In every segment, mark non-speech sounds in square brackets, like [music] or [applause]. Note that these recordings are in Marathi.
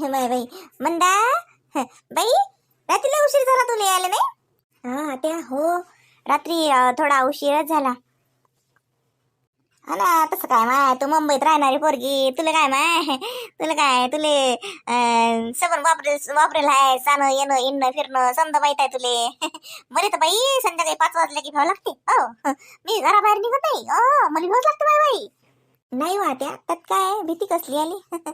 हे माय बाई. मंदा? ह, बाई रात्रीला उशीर झाला तुला यायला नाही हा त्या हो. रात्री अं, थोडा उशीरच झाला. हा ना तसं काय माय? तू मुंबईत राहणारी पोरगी. तुला काय माय? तुला काय? तुले अं, सबन वापरेल वापरेल आहे जाणं येणं येणं फिरणं समजा माहीत आहे तुले. मला तर बाई संध्याकाळी पाच वाजले की भाव लागते. हो. मी घराबाहेर निघत नाही हो मला भावच लागते बाई बाई. नाही वाट्या त्यात काय भीती कसली आली? [laughs]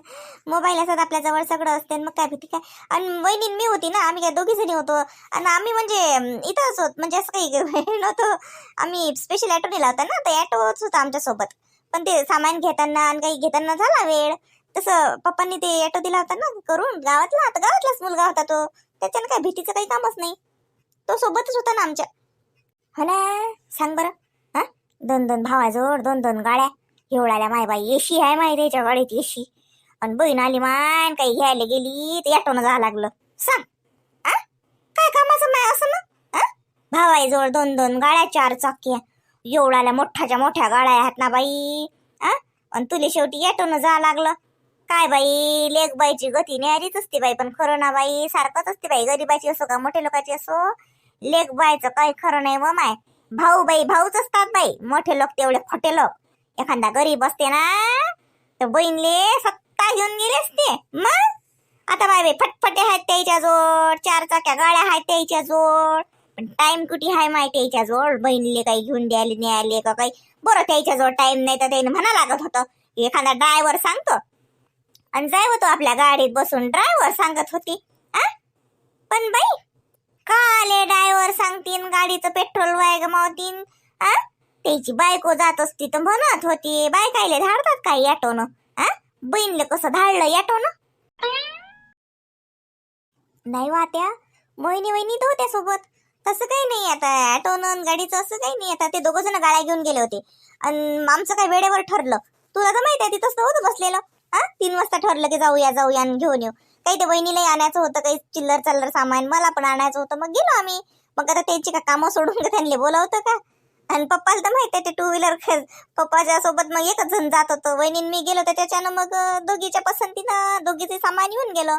मोबाईल असतात आपल्या जवळ सगळं असते मग काय भीती काय? आणि वहिनी मी होती ना आम्ही काय दोघी जणी होतो. आणि आम्ही म्हणजे इथं इथंच होत म्हणजे असं काही [laughs] नव्हतं. आम्ही स्पेशल ॲटो नेला होता ना तर ॲटोच होता आमच्यासोबत पण ते सामान घेताना आणि काही घेताना झाला वेळ. तसं पप्पांनी ते ॲटो दिला होता ना करून गावातला आता गावातलाच मुलगा होता तो. त्याच्यानं काय भीतीचं काही कामच नाही. तो सोबतच होता ना आमच्या. हो ना सांग बरं. हा? दोन दोन भावाजवळ दोन दोन गाड्या. एवढ्याला माय बाई एशी आहे माय त्याच्या गाडीत एशी आणि बहीण आली मान काही घ्यायला गेली तर याटोनं जावं लागलं. सांग आ? काय कामाचं माय असं ना आ? भावाईजवळ दोन दोन गाड्या चार चाक्या. एवढाल्या मोठ्याच्या मोठ्या गाड्या आहेत ना बाई आ? आणि तुले शेवटी ॲटोनं जावं लागलं. काय बाई लेख बाईची गती न्यारीच असते बाई पण खरं ना बाई सारखंच असते बाई गरीबाची असो का मोठ्या लोकांची असो. लेख बायचं काही खरं नाही व माय. भाऊ बाई भाऊच असतात बाई मोठे लोक तेवढे खोटे लोक. एखादा गरीब असते ना तर बहीणले सत्ता घेऊन गेले असते. मग? आता बाय बाई फटफटे आहेत त्याच्या जोड चार चाक्या गाड्या आहेत त्याच्या जोड. पण टाइम कुठे आहे माहिती त्याच्या जोड? बहिणीले काही घेऊन द्यायला न्यायले का काही? बरं त्याच्या जोड टाइम नाही तर त्याने म्हणा लागत होतं. एखादा ड्रायव्हर सांगतो. आणि जाय होतो आपल्या गाडीत बसून ड्रायव्हर सांगत होती. आ? पण बाई काले ड्रायव्हर सांगतीन गाडीचं पेट्रोल वाय गमावतीन. आ? त्याची बायको जात असती तर म्हणत होती बायकायले धाडतात काय याटोनं? आ? बहीणले कसं धाडलं याटोनं? नाही हो वात्या मोहिनी वहिनी तर होत्या सोबत. तसं काही नाही आता ॲटोनं गाडीचं असं काही नाही. आता ते दोघं जण गाड्या घेऊन गेले होते. आणि आमचं काही वेळेवर ठरलं. तुला तर माहिती आहे तिथंच तर होतं बसलेलं. हा तीन वाजता ठरलं की जाऊया जाऊया आणि घेऊन येऊ. काही ते बहिणीलाही आणायचं होतं काही चिल्लर चल्लर सामान. मला पण आणायचं होतं. मग गेलो आम्ही. मग आता त्यांची का कामं सोडून त्यांनी बोलावतं का? आणि पप्पाला तर माहिती आहे ते टू व्हीलर पप्पाच्या सोबत मग एकच जण जात होतं वहिनी मी गेलो तर त्याच्यानं मग दोघीच्या पसंतीनं दोघीचे सामान येऊन गेलो.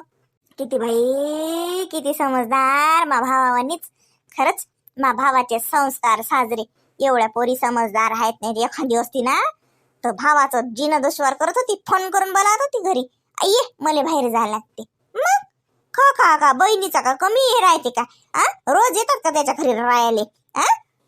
किती भाई किती समजदार मा भावानीच खरंच मा भावाचे संस्कार साजरे. एवढ्या पोरी समजदार आहेत नाही एखादी असती ना तर भावाचं जिन दुश्वार करत होती फोन करून बोलावत होती घरी. ये मला बाहेर जायला लागते. मग? खा खा का बहिणीचा का कमी हे राहते का? आ रोज येतात का त्याच्या घरी राहायले? आ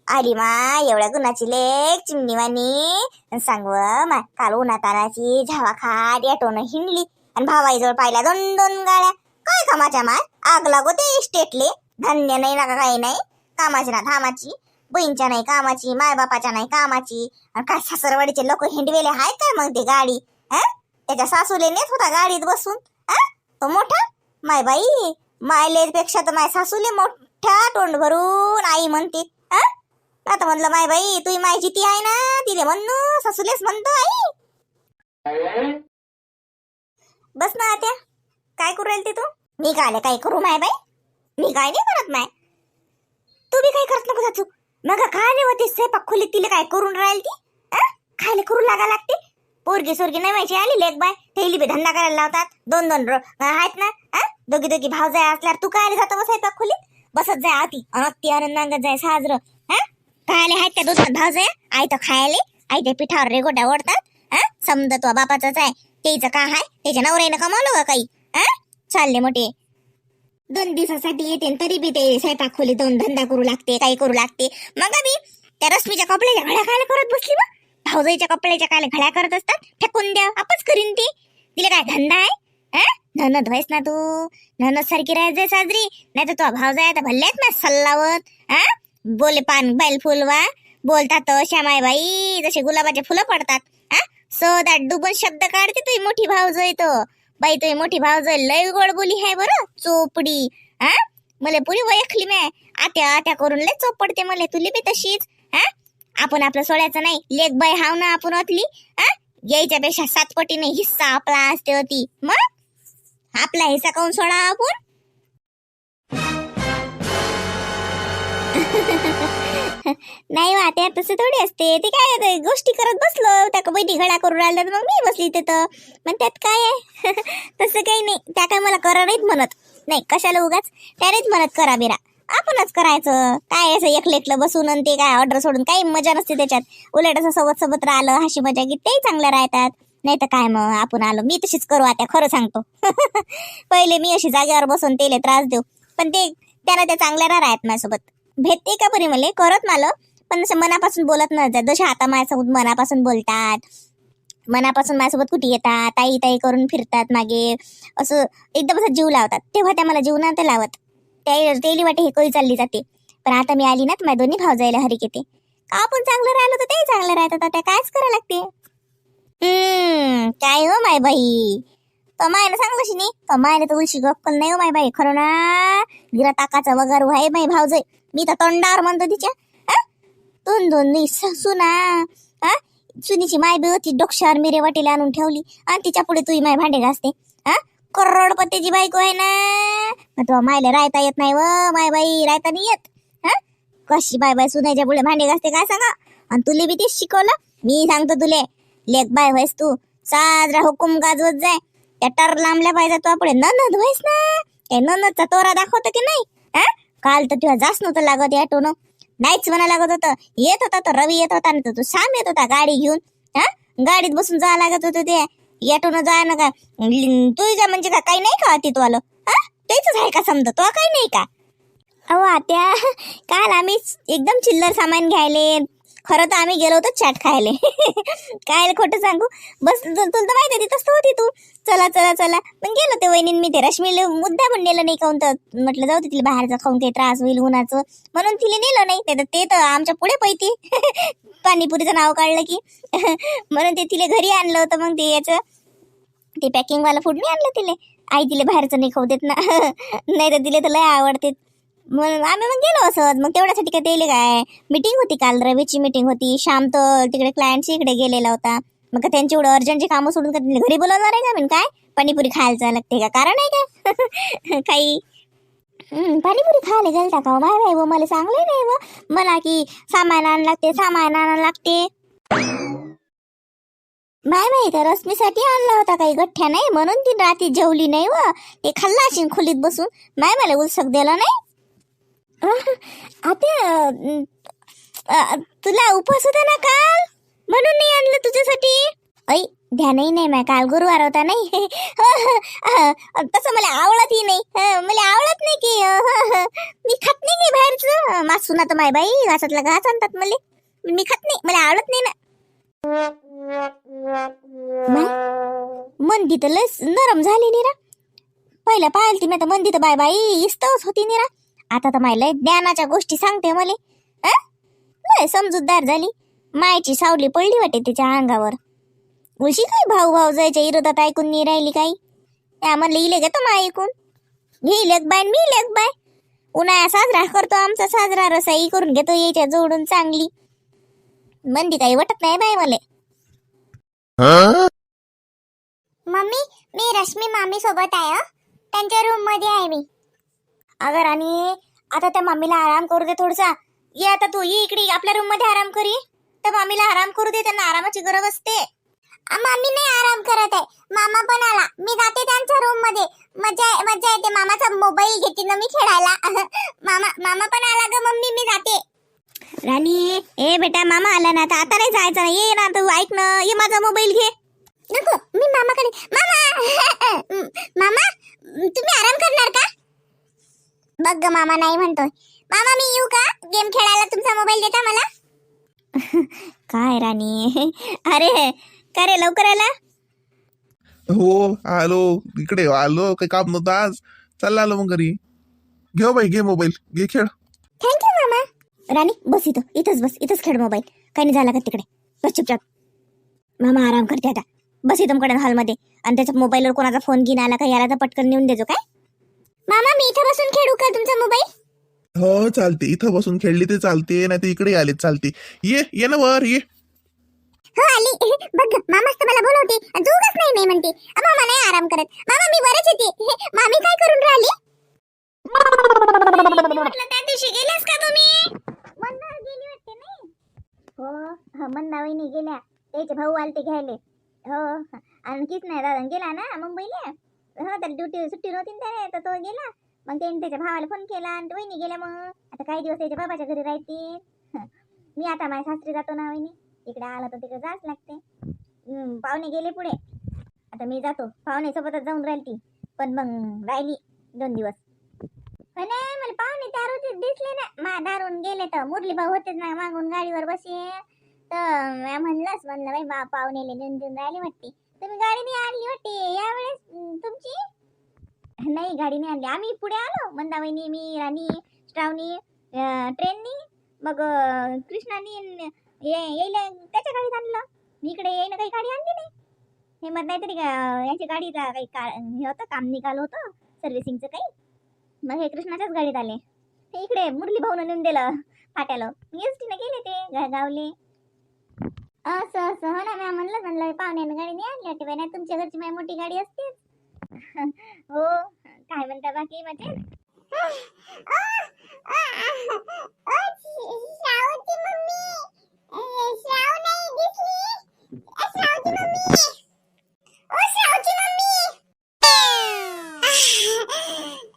आली मा एवढ्या गुणाची लेक चिमणीवानी सांग मा काल उन्हा तानाची झावा खाट याटोनं हिंडली. आणि भावाईजवळ पाहिल्या दोन दोन गाड्या काय कामाच्या माय आग लागोते इस्टेटले. धान्य नाही ना का काही नाही. कामाची ना धामाची. बहीणच्या नाही कामाची मायबापाच्या नाही कामाची. आणि काय सासरवाडीचे लोक हिंडवेले हाय काय मग ते गाडी? हा त्याच्या सासूले नेत होता गाडीत बसून. हा तो मोठा? माय बाई मायलेजपेक्षा तर माय सासूले मोठ्या तोंड भरून आई म्हणते आता म्हणलं माय बाई तुही माय ती आहे ना तिले म्हणू सासूलेच म्हणतो आई. बस ना आत्या काय करू राहील ते तू? मी काय काय करू माय बाई. मी काय नाही करत माय. तू बी काय करत नको तू. मग खायले होते स्वयंपाक खोली तिला काय करून राहील ती? खायला करू लागा लागते. पोरगी सोरगी नाही माहिती आली लेक बाय. थैली बी धंदा करायला लावतात. दोन दोन आहेत ना दोघी दोघी भाव जाय असल्यावर तू काय जातो बस खोलीत? बसत जाय आती अनत्ती आनंदांगत जाय साजरं. खायले आहेत त्या दोन भाऊज आहे आई तर खायले. आई त्या पिठावर रेगोट्या ओढतात हा? समजा तो बापाचाच आहे. त्याचं का हाय? त्याच्या नवऱ्यानं कमावलं का काही? हा? चालले मोठे. दोन दिवसासाठी येते तरी बी ते स्वयंपाक खोली दोन धंदा करू लागते काही करू लागते. मग बी त्या रश्मीच्या कपड्याच्या घड्या खायला करत बसली मग भाऊजाईच्या कपड्याच्या काय घड्या करत असतात. फेकून द्या आपच करीन ती. तिला काय धंदा आहे? हा? ननद व्हायस ना तू? ननद सारखी राहायचं साजरी. नाही तर तो आहे आता भल्ल्यात ना सल्लावत हा? बोले पान बैल फुलवा बोलतात श्यामाय बाई जसे गुलाबाचे फुलं पडतात हा? दॅट डुबल शब्द काढते तुझी मोठी भाऊजाई तो. बाई तुझी मोठी भाऊजाई लय गोड बोली आहे बरं चोपडी हा? मला पुरी वयखली मी आत्या आत्या करून लय चोपडते मला तुली बी तशीच हा? आपण आपलं सोडायचं नाही लेख बाई हाव ना आपण ओतली हा? यायच्या पेक्षा हिस्सा आपला असते होती मग? आपला हिस्सा काऊन सोडा आपण? नाही वा त्या तसं थोडी असते. ते काय गोष्टी करत बसलो. त्या का घडा करून राहिला मग मी बसली तिथं. पण त्यात काय आहे? [laughs] तसं काही नाही. त्या काय मला करा नाहीत म्हणत. नाही कशाला उगाच? त्यानेच म्हणत करा बिरा. आपणच करायचं. काय असं एकलं एकलं बसून आणि ते काय ऑर्डर सोडून काही मजा नसते त्याच्यात. उलट असं सोबत सोबत राहिलं हशी मजा की तेही चांगल्या राहतात. नाही तर काय मग आपण आलो. मी तशीच करू आता खरं सांगतो. [laughs] पहिले मी अशी जागेवर बसून तेले त्रास देऊ. पण ते त्याला त्या चांगल्या राहत माझ्यासोबत. भेटते का बरे मला? करत मला. पण असं मनापासून बोलत नसतात जसे आता माझ्यासोबत मनापासून बोलतात मनापासून माझ्यासोबत कुठे येतात ताई ताई करून फिरतात मागे असं एकदम असं जीव लावतात. तेव्हा त्या मला जीवनात लावत. त्या तेली वाटे हे कोई चालली जाते. पण आता मी आली ना तर माझ्या दोन्ही भाव जायला हरिक येते का आपण चांगलं राहिलो तर तेही चांगलं राहतात. त्या कायच करावं लागते? काय हो माय बाई? तो मायनं सांगलं शिनी तो तर उलशी गप्पल नाही हो माय बाई. खरं ना गिरा ताकाचा वगार आहे माय भावजय मी तर तोंडावर म्हणतो तिच्या. हा? दोन दोन नाही सुना हा? सुनीची माय बी होती डोक्षावर मिरे वाटेला आणून ठेवली. आणि तिच्या पुढे तुझी माय भांडे घासते. हा? करोडपतीची बायको आहे ना. मग तो मायला रायता येत नाही व माय बाई. रायता नाही येत. हा? कशी बाय बाय सुनायच्या पुढे भांडे घासते काय सांगा? आणि तुले बी तेच शिकवलं. मी सांगतो तुले लेख बाय व्हायस तू. साजरा हुकुम गाजवत जाय. त्या टर लांबल्या पाहिजे तो पुढे ननद व्हायस ना? ए ननदचा तोरा दाखवतो की नाही? हा? काल तर तुला जास्त नव्हतं लागत या टोनं नाहीच म्हणा लागत होतं. येत होता तर रवी येत होता ना तर तू साम येत होता गाडी घेऊन. हा? गाडीत बसून जावं लागत होतं ते. याटोनं जाय ना का? तुझ्या म्हणजे का काही नाही का तिथं आलं हा? तेच आहे का समजा? तो काही नाही का? अहो आत्या काल आम्ही एकदम चिल्लर सामान घ्यायले. खरं तर आम्ही गेलो होतो चाट खायले. [laughs] काय खोटं सांगू? बस तुला तर माहिती आहे तिथंच होती तू. चला चला चला. मग गेलो ते वहिनी मी ते रश्मीला मुद्दा पण नेलं नाही काऊन तर. म्हटलं जाऊ तिला बाहेरचा खाऊन काही त्रास होईल उन्हाचं. म्हणून तिला नेलं नाही. ते तर ते तर आमच्या पुढे पैती. [laughs] पाणीपुरीचं नाव काढलं की. [laughs] म्हणून ते तिला घरी आणलं होतं मग ते याचं. ते पॅकिंगवाला फूड नाही आणलं तिले. आई तिला बाहेरचं नाही खाऊ देत ना. [laughs] नाही तर तिला तर लय आवडते. म्हणून आम्ही मग गेलो असत. मग तेवढ्यासाठी काय तेले काय? मीटिंग होती काल रवीची मीटिंग होती. श्याम तर तिकडे क्लायंटच्या इकडे गेलेला होता. मग का त्यांची एवढं अर्जंटची कामं सोडून का घरी बोलवणार आहे का मी काय? पाणीपुरी खायला जायला लागते का? कारण आहे का? [laughs] काही. पाणीपुरी खायला गेलता का हो? बाय माय बाई हो, व मला चांगले नाही व मला की सामान आणायला लागते सामान आणायला लागते. माय बाई तर रश्मीसाठी आणला होता काही गठ्ठ्या नाही? म्हणून ती रात्री जेवली नाही व ते खाल्ला असेल खोलीत बसून. माय मला उलसक दिला नाही. [laughs] आता तुला उपवास होता ना काल? म्हणून नाही आणलं तुझ्यासाठी? ऐ ध्यानही नाही माय काल गुरुवार होता नाही. तसं मला आवडतही नाही. हं, मला आवडत नाही की मी खात नाही की बाहेरचं. मासून तर माय बाई घासातला घास आणतात मला. मी खात नाही मला आवडत नाही ना. मंदी तर लस नरम झाली निरा. पहिला पाहिलं ती मी तर मंदी तर बाय बाई इस्तवच होती निरा. आता तर माय लय ज्ञानाच्या गोष्टी सांगते मले. लय समजूतदार झाली. मायची सावली पडली वाटे तिच्या अंगावर. उशी काय भाऊ भाऊ जायच्या विरोधात ऐकून नाही राहिली काही? त्या म्हणलं इले घेतो मा ऐकून. घे लेख बाय मी लेख बाय. उन्हाळा साजरा करतो आमचा साजरा रसाई करून घेतो याच्या जोडून चांगली. मंदी काही वाटत नाही बाय मले. मम्मी मी रश्मी मामी सोबत आहे हं. त्यांच्या रूममध्ये आहे मी. अगर आणि आता त्या मम्मीला आराम करू दे थोडसा. ये आता तू ये इकडे आपल्या रूममध्ये आराम करी. तर मामीला आराम करू दे त्यांना आरामाची गरज असते. मामी नाही आराम करत आहे. मामा पण आला. मी जाते त्यांच्या रूममध्ये. मजा मजा येते. मामाचा मोबाईल घेते ना मी खेळायला. [laughs] मामा मामा पण आला ग मम्मी मी जाते. राणी ए बेटा मामा आला ना आता आता नाही जायचं ना. ये ना तू ऐक ना. ये माझा मोबाईल घे. नको मी मामाकडे मामा! [laughs] मामा तुम्ही आराम करणार का? बघ ग मामा नाही म्हणतोय. मामा मी येऊ का? गेम खेळायला तुमचा मोबाईल देता मला? काय राणी? अरे का रे लवकर आला? हो आलो. इकडे आलो. काही काम नव्हतं आज. चालला आलो मग घरी. घेऊ बाई घे मोबाईल घे खेळ. थँक्यू मामा. राणी बस इथं. इथंच बस. इथंच खेळ मोबाईल काही नाही झाला का तिकडे? बस चुपचाप. मामा आराम करते आता. बस इथं कडे हॉलमध्ये आणि त्याच्या मोबाईलवर कोणाचा फोन घेऊन आला का याला तर पटकन नेऊन देजो काय? मामा मी इथं बसून खेळू का तुमचा मोबाईल हो चालते. इथं बसून खेळली ते चालते नाही तर इकडे आले चालते. ये ये ना वर ये. हो आली. बघ मामाच तर मला बोलवते. जोगच नाही नाही म्हणते. अ, मामा नाही आराम करत. मामा मी वरच येते. मामी काय करून राहिली? त्या दिवशी गेलेस का तुम्ही? गेली हो हो मंदा वहिनी गेल्या. त्याचे भाऊ आले ते घ्यायले. हो आणि किस नाही दादा गेला ना मुंबईला. हो तर ड्युटी सुट्टी नव्हती ना त्याने तर तो गेला. मग त्यांनी त्याच्या भावाला फोन केला आणि वहिनी गेल्या मग. आता काही दिवस त्याच्या बाबाच्या घरी राहतील. मी आता माझ्या सासरी जातो ना वहिनी. इकडे आला तर तिकडे जाच लागते पाहुणे गेले पुढे. आता मी जातो. पाहुणे सोबतच जाऊन राहिली ती. पण मग राहिली दोन दिवस. पण नाही, मला पाहुणे दारू दिसले ना मा दारून गेले तर मुरली भाऊ होतेच ना मागून गाडीवर बसे. तर म्हणलंच म्हणलं बाई बा पाहुणेले दोन देऊन राहिली वाटते. तुम्ही गाडी नाही आणली वाटते. यावेळेस तुमची? नाही गाडीने आणली. आम्ही पुढे आलो. मंदावहिनी मी राणी श्रावणी ट्रेननी मग कृष्णानी येईल ये- त्याच्या गाडीत आणलं. मी इकडे येईन काही गाडी आणली नाही. हे मग नाहीतरी का- यांची गाडीचा काही का हे होतं काम निघालं होतं सर्व्हिसिंगचं काही. मग हे कृष्णाच्याच गाडीत आले. ते इकडे मुरली भाऊन नेऊन दिलं फाट्याला. एस टीने गेले ते गावले. असं असं हो ना मॅम म्हणलं म्हणलं पाहुण्यानं गाडी नाही आणली वाटते नाही तुमच्या घरची माझी मोठी गाडी असते हो काय म्हणता बाकी मजे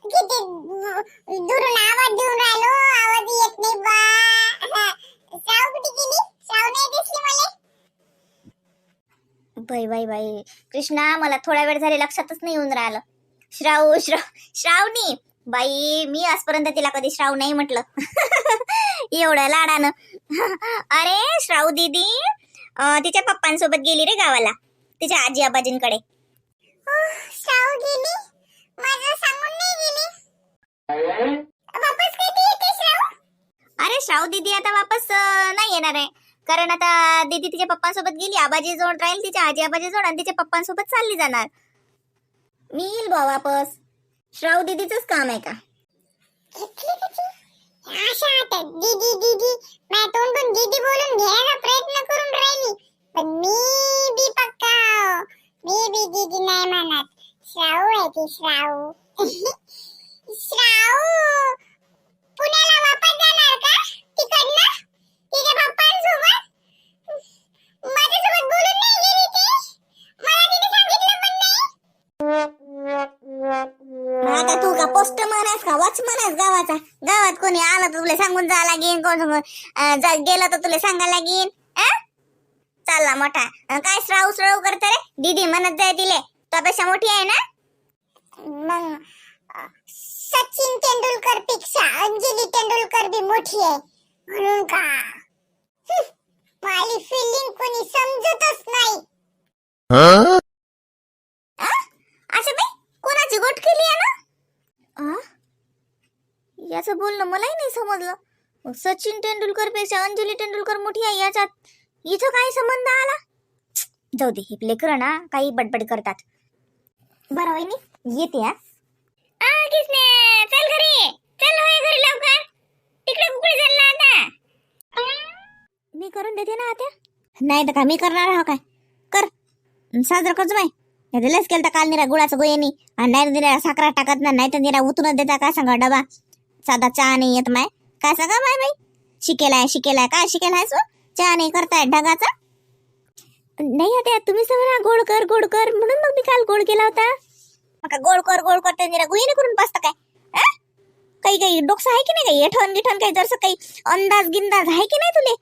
किती दुरून आवाज येत नाही बा साव कुठे गेली साव नाही दिसली मला बाई बाई बाई. कृष्णा मला थोडा वेळ झाले लक्षातच नाही येऊन राहिलं. श्राव श्राव श्रावणी. बाई मी आजपर्यंत तिला कधी श्राव नाही म्हटलं. [laughs] एवढं लाडानं. [laughs] अरे श्राव दीदी तिच्या पप्पांसोबत गेली रे गावाला. तिच्या आजी आबाजींकडे साव गेली? माझं सांगून नाही गेली. वापस कधी येते श्राव? अरे श्राव दीदी आता वापस नाही येणार आहे. कारण आता दीदी तिच्या पप्पांसोबत गेली आबाजी जोड राहील तिच्या आजी आबाजी जोड आणि तिच्या पप्पांसोबत चालली जाणार. मी येईल बा वापस. श्राव दीदीच काम आहे का? घेतली आता दीदी दीदी माझ्या तोंडून दीदी बोलून घ्यायचा प्रयत्न करून राहिली. पण मी बी पक्का मी बी दीदी नाही म्हणत. श्राऊ आहे ती श्राऊ? [laughs] कोण गेलं तर तुला सांगा लागेल? चालला मोठा. काय श्राव श्राव करते रे? दीदी म्हणत जाय तिले. त्यापेक्षा मोठी आहे ना? मग सचिन तेंडुलकरपेक्षा अंजली तेंडुलकर बी मोठी आहे. म्हणून का? माझी फिलिंग कोणी समजतच नाही. असं बाई कोणाची गोट केली आहे ना? याचं बोलणं मलाही नाही समजलं. सचिन तेंडुलकरपेक्षा अंजली तेंडुलकर मोठी आहे याच्यात. इथं काय संबंध आला? जाऊ दे हे लेकर ना काही बडबड करतात. बरं वहिनी येते हा. आ, चल घरी. चल होय घरी लवकर. तिकडे कुकडे चालला आता. मी करून देते ना आता. नाही तर का मी करणार हा काय? कर. साजरा करतो बाय नाही लस केलं तर काल निरा गुळाचं गोयनी आणि नाही निरा साखरा टाकत ना नाही तर निरा उतरून देता काय सांगा डबा? साधा चहा नाही येत माय. काय सांगा माय बाई? शिकेलाय शिकेलाय काय शिकेलाय सो चहा नाही हो करताय ढगाचा? नाही आता तुम्ही सगळं गोड कर गोड कर म्हणून मग मी काल गोड केला होता. मग गोड कर गोड करते तर गुईने करून बसता काय? काही काही डोकसं आहे की नाही काही? एठण गिठण काही? जरसं काही अंदाज गिंदाज आहे की नाही तुले?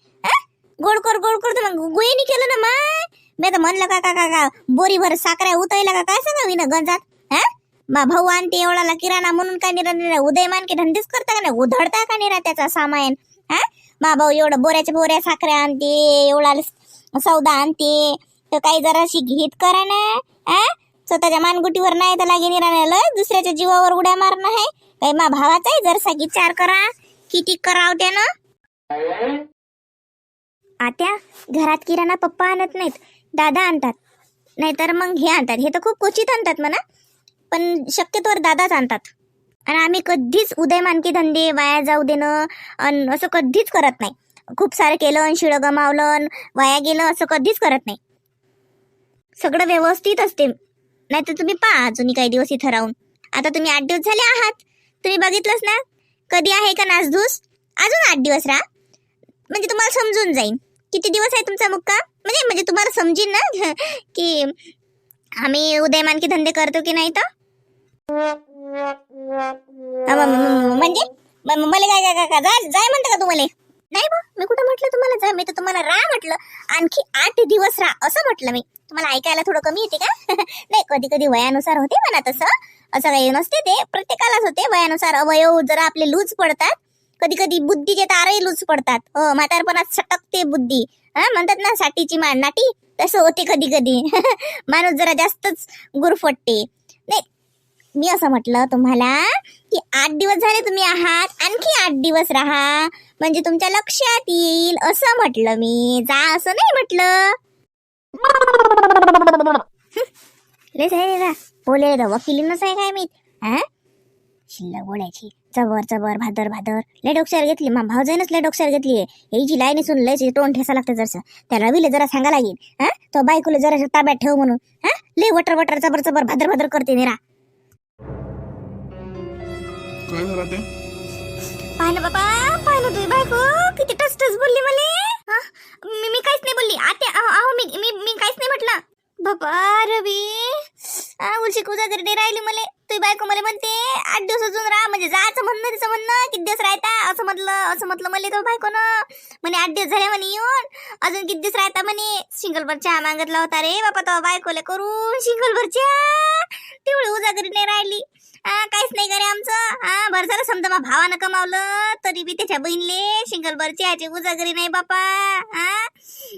गोड कर गोड कर मग गुईने केलं ना माय. मी तर म्हणलं का का का बोरीभर साखऱ्या उतळल्या का काय सांगा विना गंजात? हा? मा भाऊ आणते एवढाला किराणा म्हणून काय निरा उदय उदयमान की धंदेच करता का नाही? उधळता का निरा त्याचा सामान हा? मा भाऊ एवढं बोऱ्याच्या बोऱ्या साखऱ्या आणते एवढा सौदा आणते. तर काही जराशी घेत करा ना हा? स्वतःच्या मानगुटीवर नाही तर लागे निराण्याला दुसऱ्याच्या जीवावर उड्या मारणं आहे. काही मा भावाचा आहे जरसा विचार करा. किती कराव त्यानं? आत्या घरात किराणा पप्पा आणत नाहीत. दादा आणतात. नाहीतर मग हे आणतात. हे तर खूप क्वचित आणतात म्हणा. पण शक्यतोवर दादाच आणतात. आणि आम्ही कधीच उदय मानकी धंदे वाया जाऊ देणं आणि असं कधीच करत नाही. खूप सारं केलं अन शिळं गमावलं आणि वाया गेलं असं कधीच करत नाही. सगळं व्यवस्थित असते. नाही तर तुम्ही पहा अजूनही काही दिवस इथं राहून. आता तुम्ही आठ दिवस झाले आहात. तुम्ही बघितलंच ना? कधी आहे का नासधूस? अजून आठ दिवस राहा. म्हणजे तुम्हाला समजून जाईल किती दिवस आहे तुमचा मुक्का म्हणजे म्हणजे तुम्हाला समजीन ना? [laughs] की आम्ही उदयमान की धंदे करतो की नाही तर? म्हणजे? मला काय काय काय- जाय जाय म्हणतं का तुम्हाला? नाही बा मी कुठं म्हटलं तुम्हाला जा मी तर तुम्हाला राह म्हटलं. आणखी आठ दिवस राह असं म्हटलं मी. तुम्हाला ऐकायला थोडं कमी येते का? [laughs] नाही कधी कधी वयानुसार होते म्हणा तसं असं काही नसते ते. प्रत्येकालाच होते वयानुसार. अवयव जरा आपले लूज पडतात. कधी कधी बुद्धीचे तारही लूज पडतात. हो म्हातारपणात सटकते बुद्धी. हा म्हणतात ना साठीची मान नाटी तसं होते कधी कधी [laughs] माणूस जरा जास्तच गुरफटते. मी असं म्हटलं तुम्हाला की आठ दिवस झाले तुम्ही आहात आणखी आठ दिवस राहा. म्हणजे तुमच्या लक्षात येईल असं म्हटलं मी. जा असं नाही म्हटलं. लय झाले ना बोले वकिलीनच आहे काय मी हा? शिल्लक बोलायची. चबर चबर भादर भादर. लय डोक्यावर घेतली. मा भावजाईनच लय डोक्यावर घेतली. हे जी लाईन सुन लयची तोंड ठेसा लागतं जरसं. त्या रवीला जरा सांगा लागेल हा? तो बायकोला जरा ताब्यात ठेव म्हणून. हा? लय वटर वटर चबर चबर भादर भादर करते निरा. काय झालं ते? पाहिलं बाबा पाहिलं तुझी बायको. किती टस टस बोलली मला. हा? मी मी काहीच नाही बोलली. आते अहो अहो, मी मी मी काहीच नाही म्हटलं. बाबा रवी. आ, उलशी कुजा नाही राहिली मला. तुझी बायको मला म्हणते आठ दिवस अजून राहा. म्हणजे जायचं म्हणणं तिचं म्हणणं. किती दिवस राहता? असं म्हटलं असं म्हटलं मला तो बायकोनं. म्हणे आठ दिवस झाले म्हणे येऊन. अजून किती दिवस राहता म्हणे? सिंगलभर चहा मागितला होता रे बापा तो बायकोले करून. सिंगलभर चहा. तेवढी उजागरी नाही राहिली. काहीच नाही करे आमचं. हा बरं झालं समजा मा भावानं कमावलं तरी बी त्याच्या बहिणीले शिंगलभर चहाची उजागरी नाही बापा. हा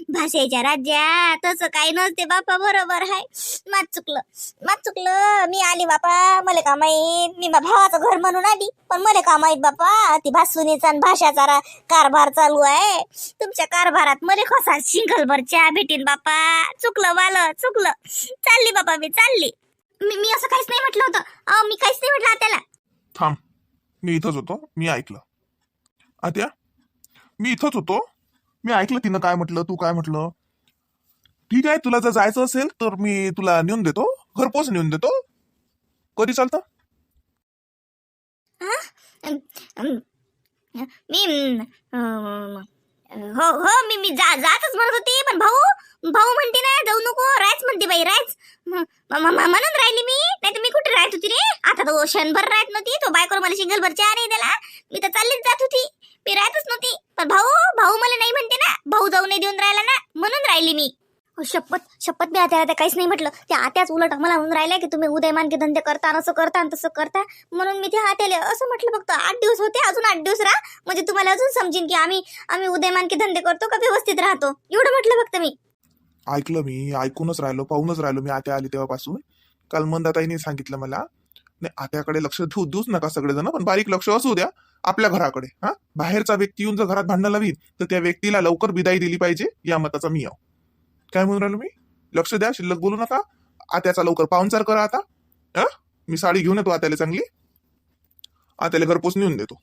भाषेच्या राज्यात तसं काही नसते बापा बरोबर आहे मात चुकलं मात चुकलं. मी आली बापा मला का माहीत? मी मा भावाचं घर म्हणून आली पण मला का माहीत बापा? ती भासुनीचा आणि भाषाचा रा- कारभार चालू आहे. तुमच्या कारभारात मला कसा शिंगलभर चहा भेटीन बापा? चुकलं वाल चुकलं. चालली बापा मी चालली. मी मी असं काहीच नाही म्हटलं होतं. अहो, मी काहीच नाही म्हटलं त्याला थांब. मी इथंच होतो. मी ऐकलं. आत्या मी इथंच होतो. मी ऐकलं तिनं काय म्हटलं तू काय म्हटलं. ठीक आहे तुला जर जायचं असेल तर मी तुला नेऊन देतो. घरपोच नेऊन देतो. कधी चालतं? मी हो हो मी मी जा जातच म्हणत होती पण भाऊ भाऊ म्हणते ना जाऊ नको रायच म्हणते बाई रायच म्हणून राहिली मी नाही तर मी कुठे राहत होती रे? आता तो क्षणभर राहत नव्हती तो बायकोर मला शिंगलभर चहा नाही दिला. मी तर चाललीच जात होती मी राहतच नव्हती. पण भाऊ भाऊ मला नाही म्हणते ना भाऊ जाऊ नाही देऊन राहिला ना म्हणून राहिली मी. शपथ शपथ मी आता काहीच नाही म्हटलं. ते आत्याच उलट मला म्हणून राहिल्या की तुम्ही उदयमान की धंदे करता असं करता आणि तसं करता. म्हणून मी त्या हात्याले असं म्हटलं फक्त आठ दिवस होते अजून आठ दिवस राहा. म्हणजे तुम्हाला अजून समजेन की आम्ही आम्ही उदयमान की धंदे करतो का व्यवस्थित राहतो? एवढं म्हटलं फक्त मी. ऐकलं मी ऐकूनच राहिलो पाहूनच राहिलो मी आत्या आली तेव्हापासून. काल मंदाताईने सांगितलं मला नाही आत्याकडे लक्ष ठेवू देऊच नका सगळेजण पण बारीक लक्ष असू द्या आपल्या घराकडे हा? बाहेरचा व्यक्ती येऊन जर घरात भांडण लावीत तर त्या व्यक्तीला लवकर विदाई दिली पाहिजे या मताचा मी आहो. काय म्हणून राहिलो मी? लक्ष द्या शिल्लक बोलू नका. आत्याचा लवकर पाहुणचार करा आता. हा? मी साडी घेऊन येतो आत्याला चांगली. आत्याला घरपोच नेऊन देतो.